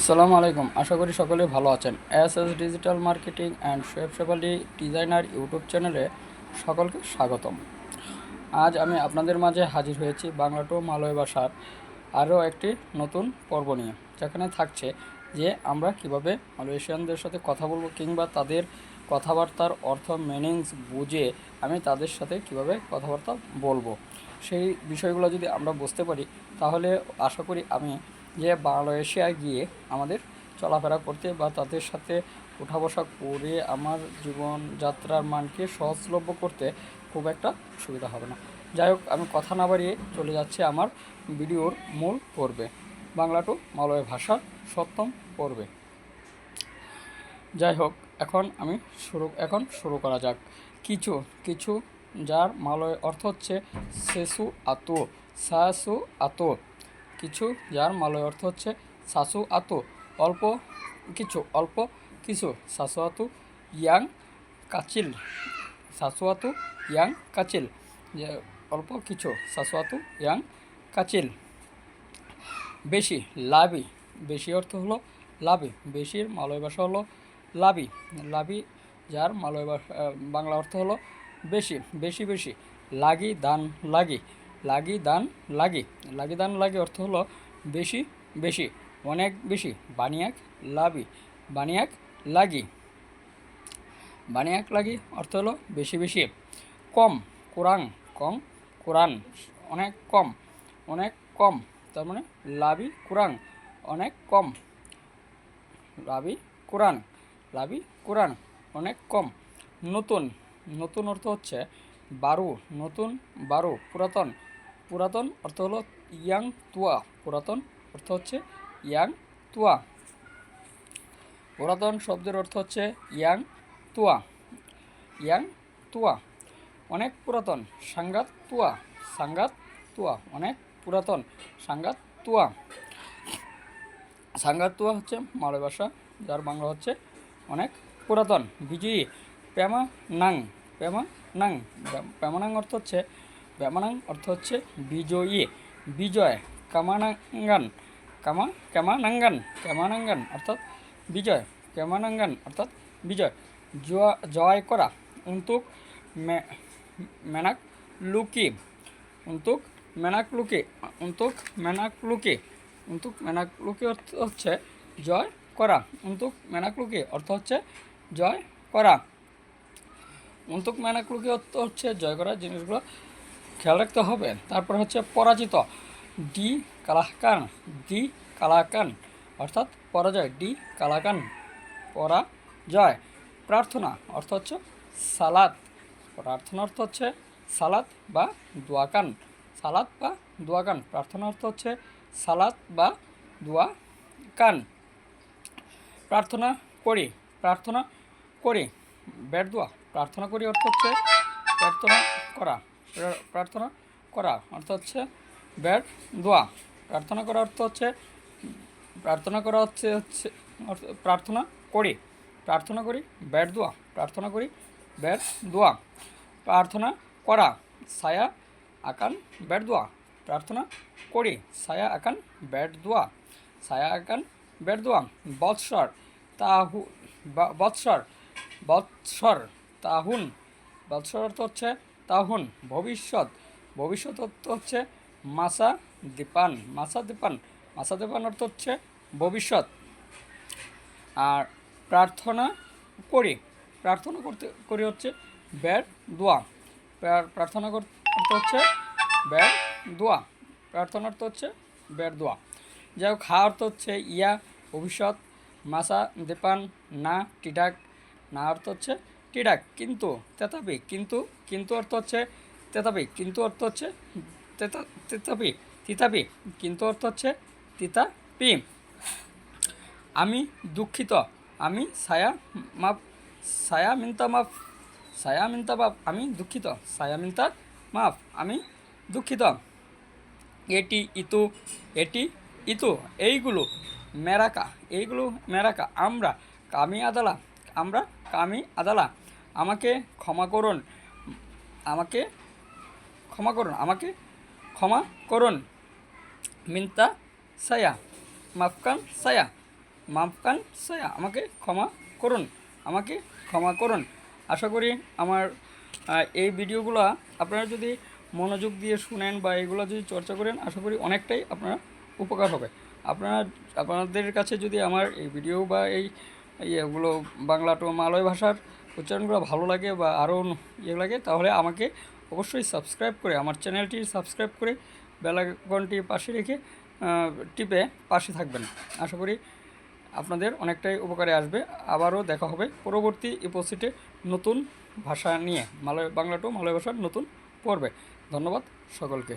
আসসালামু আলাইকুম। আশা করি সকলে ভালো আছেন। S S digital marketing and Shefali designer YouTube চ্যানেলে সকলকে স্বাগতম। আজ আমি আপনাদের মাঝে হাজির হয়েছি বাংলা টু মালয় ভাষার আরও একটি নতুন পর্ব নিয়ে, যেখানে থাকছে যে আমরা কীভাবে মালয়েশিয়ানদের সাথে কথা বলব কিংবা তাদের কথাবার্তার অর্থ মিনিংস বুঝে আমি তাদের সাথে কীভাবে কথাবার্তা বলব। সেই বিষয়গুলো যদি আমরা বুঝতে পারি, তাহলে আশা করি আমি যে মালয়েশিয়ায় গিয়ে আমাদের চলাফেরা করতে বা তাদের সাথে উঠা বসা করে আমার জীবনযাত্রার মানকে সহজলভ্য করতে খুব একটা সুবিধা হবে না। যাই হোক, আমি কথা না বাড়িয়ে চলে যাচ্ছি আমার ভিডিওর মূল পর্বে। বাংলা টু মালয় ভাষার সপ্তম পর্বে। যাই হোক, এখন আমি শুরু, এখন শুরু করা যাক। কিছু কিছু, যার মালয় অর্থ হচ্ছে সেসু আতো, সাসু আতো। কিছু, যার মালয় অর্থ হচ্ছে সাসু আতো। অল্প কিছু অল্প কিছু সাসু আতু, ইয়াং কাচিল। সাসু আতু, ইয়াং কাচিল। যে, অল্প কিছু সাসু আতু, ইয়াং কাচিল। বেশি লাভি বেশি অর্থ হলো লাভি বেশির মালয় ভাষা হলো লাভি লাভি যার মালয় ভাষা, বাংলা অর্থ হলো বেশি। বেশি বেশি। লাগি, দান, লাগি। লাগি দান লাগি। লাগি দান লাগি অর্থ হলো বেশি বেশি, অনেক বেশি। বানিয়াক লাভি বানিয়াক লাগি। বানিয়াক লাগি অর্থ হলো বেশি বেশি। কম কোরআন কম কোরআন অনেক কম অনেক কম। তার মানে লাভি কোরআন অনেক কম। লাভি কোরআন লাভি কোরআন অনেক কম। নতুন নতুন অর্থ হচ্ছে বারু, নতুন বারু, পুরাতন। পুরাতন অর্থ হলো ইয়াং তুয়া। পুরাতন অর্থ হচ্ছে ইয়াং তুয়া। পুরাতন শব্দের অর্থ হচ্ছে ইয়াং তুয়া। ইয়াং তুয়া। অনেক পুরাতন। সাঙ্গাত তুয়া। সাঙ্গাত তুয়া। অনেক পুরাতন। সাঙ্গাত তুয়া। সাঙ্গাত তুয়া হচ্ছে মালয় ভাষা, যার বাংলা হচ্ছে অনেক পুরাতন। বিজয়ী প্যামা নাং প্যামা নাং প্যামানাং অর্থ হচ্ছে প্যামানাং অর্থ হচ্ছে বিজয়ী। বিজয়, কামানাঙ্গান। কামা, কামানাঙ্গান কামানাঙ্গান অর্থাৎ বিজয়। কামানাঙ্গান অর্থাৎ বিজয়। জয় জয় করা। উন্তুক, মে- মেনাক লুকি। উন্তুক, মেনাক লুকি। উন্তুক, মেনাক লুকি। উন্তুক, মেনাক লুকি অর্থ হচ্ছে জয় করা। উন্তুক, মেনাক লুকি অর্থ হচ্ছে জয় করা। উন্তুক, মেনাক লুকি অর্থ হচ্ছে জয় করা। জিনিসগুলো খেয়াল রাখতে হবে। তারপর হচ্ছে পরাজিত। ডি কালাকান ডি কালাকান, অর্থাৎ পরাজয়, ডি কালাকান, পরাজয়। প্রার্থনা, অর্থ হচ্ছে সালাদ প্রার্থনা অর্থ হচ্ছে সালাদ বা দোয়াকান। সালাদ বা দোয়াকান, প্রার্থনা অর্থ হচ্ছে সালাদ বা দোয়া কান প্রার্থনা করি প্রার্থনা করি বেড দোয়া। প্রার্থনা করি অর্থ হচ্ছে প্রার্থনা করা। প্রার্থনা করা অর্থ হচ্ছে বেড দোয়া। প্রার্থনা করা অর্থ হচ্ছে, প্রার্থনা করা হচ্ছে হচ্ছে প্রার্থনা করি। প্রার্থনা করি ব্যাট দোয়া। প্রার্থনা করি ব্যাট দোয়া। প্রার্থনা করা, ছায়া, আকান ব্যাট দোয়া। প্রার্থনা করি, ছায়া, আকান ব্যাট দোয়া। ছায়া, আকান ব্যাট দোয়া। বৎসর, তাহু বৎসর বৎসর, তাহুন। বৎসর অর্থ হচ্ছে তাহুন ভবিষ্যৎ। ভবিষ্যৎ অর্থ হচ্ছে মাসা দীপান। মাসা দীপান। মাসা দীপান অর্থ হচ্ছে ভবিষ্যৎ। আর প্রার্থনা করি। প্রার্থনা করতে, করি হচ্ছে ব্যাড দোয়া। প্রার্থনা করতে হচ্ছে ব্যাড দোয়া। প্রার্থনা অর্থ হচ্ছে ব্যাড দোয়া। যাই হোক, হা অর্থ হচ্ছে ইয়া, ভবিষ্যৎ। মাসা দেপান, না, টিডাক। না অর্থ হচ্ছে টিডাক কিন্তু তেতাপি কিন্তু কিন্তু অর্থ হচ্ছে তেতাপি কিন্তু অর্থ হচ্ছে তেতা তেতাপি তিতাপি কিন্তু অর্থ হচ্ছে তিতাপি আমি দুঃখিত, আমি ছায়া মাপ, ছায়া মিন্তা মাপ, ছায়া মিন্তা মাপ আমি দুঃখিত, ছায়া মিন্তা মাপ, আমি দুঃখিত। এটি ইতু এটি ইতু, এইগুলো মেরাকা এইগুলো মেরাকা, আমরা কামি আদালা, আমরা কামি আদালা। আমাকে ক্ষমা করুন। আমাকে ক্ষমা করুন। আমাকে ক্ষমা করুন। মিন্তা সায়া, মাফকান সায়া মাফকান সায়া, আমাকে ক্ষমা করুন। আমাকে ক্ষমা করুন। আশা করি আমার এই ভিডিওগুলো আপনারা যদি মনোযোগ দিয়ে শুনেন বা এগুলো যদি চর্চা করেন, আশা করি অনেকটাই আপনারা উপকার হবে। আপনারা, আপনাদের কাছে যদি আমার এই ভিডিও বা এই ইয়েগুলো বাংলা তো মালয় ভাষার উচ্চারণগুলো ভালো লাগে বা আরও ইয়ে লাগে, তাহলে আমাকে অবশ্যই সাবস্ক্রাইব করে, আমার চ্যানেলটি সাবস্ক্রাইব করে বেলাকনটি পাশে রেখে টিপে পাশে থাকবেন। আশা করি আপনাদের অনেকটাই উপকারে আসবে। আবারও দেখা হবে পরবর্তী ইপোসিটে নতুন ভাষা নিয়ে, মালয়, বাংলা টু মালয় ভাষার নতুন পর্বে। ধন্যবাদ সকলকে।